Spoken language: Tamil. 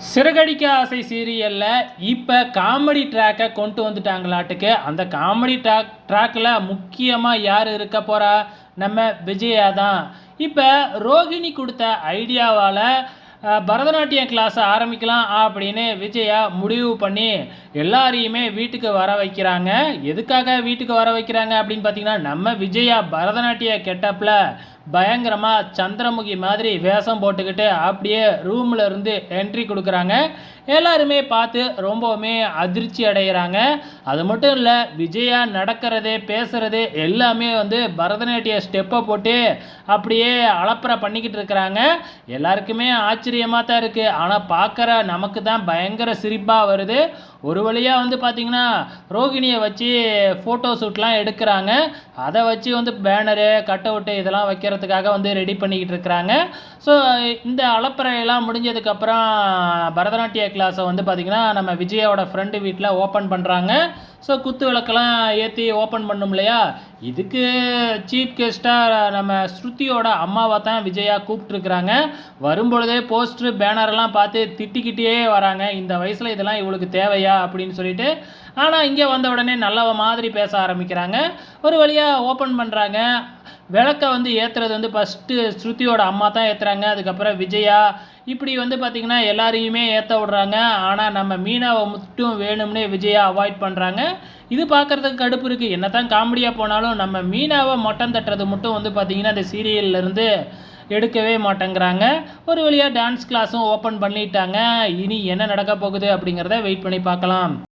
சிறகடிக்க ஆசை சீரியலில் இப்போ காமெடி ட்ராக்கை கொண்டு வந்துட்டாங்களாட்டுக்கு அந்த காமெடி ட்ராக் ட்ராக்கில் முக்கியமாக யார் இருக்க போகிறா நம்ம விஜயா தான். இப்போ ரோகிணி கொடுத்த ஐடியாவால் பரதநாட்டியம் கிளாஸை ஆரம்பிக்கலாம் அப்படின்னு விஜயா முடிவு பண்ணி எல்லாரையுமே வீட்டுக்கு வர வைக்கிறாங்க. எதுக்காக வீட்டுக்கு வர வைக்கிறாங்க அப்படின்னு பார்த்தீங்கன்னா நம்ம விஜயா பரதநாட்டிய கெட்டப்பில் பயங்கரமாக சந்திரமுகி மாதிரி வேஷம் போட்டுக்கிட்டு அப்படியே ரூமில் இருந்து என்ட்ரி கொடுக்குறாங்க. எல்லாருமே பார்த்து ரொம்பவுமே அதிர்ச்சி அடைகிறாங்க அது மட்டும் இல்லை விஜயா நடக்கிறது பேசுகிறது எல்லாமே வந்து பரதநாட்டிய ஸ்டெப்பை போட்டு அப்படியே அலப்பறை பண்ணிக்கிட்டு இருக்கிறாங்க. எல்லாருக்குமே ஆச்சரியமாக தான் இருக்குது ஆனால் பார்க்குற நமக்கு தான் பயங்கர சிரிப்பாக வருது. ஒரு வழியாக வந்து பார்த்திங்கன்னா ரோகிணியை வச்சு ஃபோட்டோ ஷூட்லாம் எடுக்கிறாங்க. அதை வச்சு வந்து பேனரு கட் அவுட்டு இதெல்லாம் வைக்கிறதுக்காக வந்து ரெடி பண்ணிக்கிட்டு இருக்கிறாங்க. ஸோ இந்த அலப்பறையெல்லாம் முடிஞ்சதுக்கப்புறம் பரதநாட்டிய கிளாஸை வந்து பார்த்திங்கன்னா நம்ம விஜயோட ஃப்ரெண்டு வீட்டில் ஓப்பன் பண்ணுறாங்க ஸோ குத்து விளக்கெல்லாம் ஏற்றி ஓப்பன் பண்ணும் இல்லையா? இதுக்கு சீஃப் கெஸ்ட்டாக நம்ம ஸ்ருதியோட அம்மாவை தான் விஜயா கூப்பிட்ருக்குறாங்க வரும்பொழுதே போஸ்ட்ரு பேனரெல்லாம் பார்த்து திட்டிக்கிட்டே வராங்க. இந்த வயசில் இதெல்லாம் இவளுக்கு தேவையா? அப்படின்னு சொல்லிட்டு. ஆனால் இங்கே வந்த உடனே நல்லவ மாதிரி பேச ஆரம்பிக்கிறாங்க. ஒரு வழியாக ஓப்பன் பண்ணுறாங்க விளக்கை வந்து ஏற்றுறது வந்து ஃபஸ்ட்டு ஸ்ருதியோட அம்மா தான் ஏற்றுறாங்க அதுக்கப்புறம் விஜயா. இப்படி வந்து பார்த்திங்கன்னா எல்லாரையுமே ஏற்ற விடுறாங்க. ஆனால் நம்ம மீனாவை மட்டும் வேணும்னே விஜயா அவாய்ட் பண்ணுறாங்க இது பார்க்குறதுக்கு கடுப்பு இருக்குது என்ன தான் காமெடியாக போனாலும் நம்ம மீனாவை மொட்டம் தட்டுறது மட்டும் வந்து பார்த்திங்கன்னா அந்த சீரியல்லேருந்து எடுக்கவே மாட்டேங்கிறாங்க. ஒரு வழியாக டான்ஸ் கிளாஸும் ஓப்பன் பண்ணிட்டாங்க. இனி என்ன நடக்க போகுது அப்படிங்கிறத வெயிட் பண்ணி பார்க்கலாம்.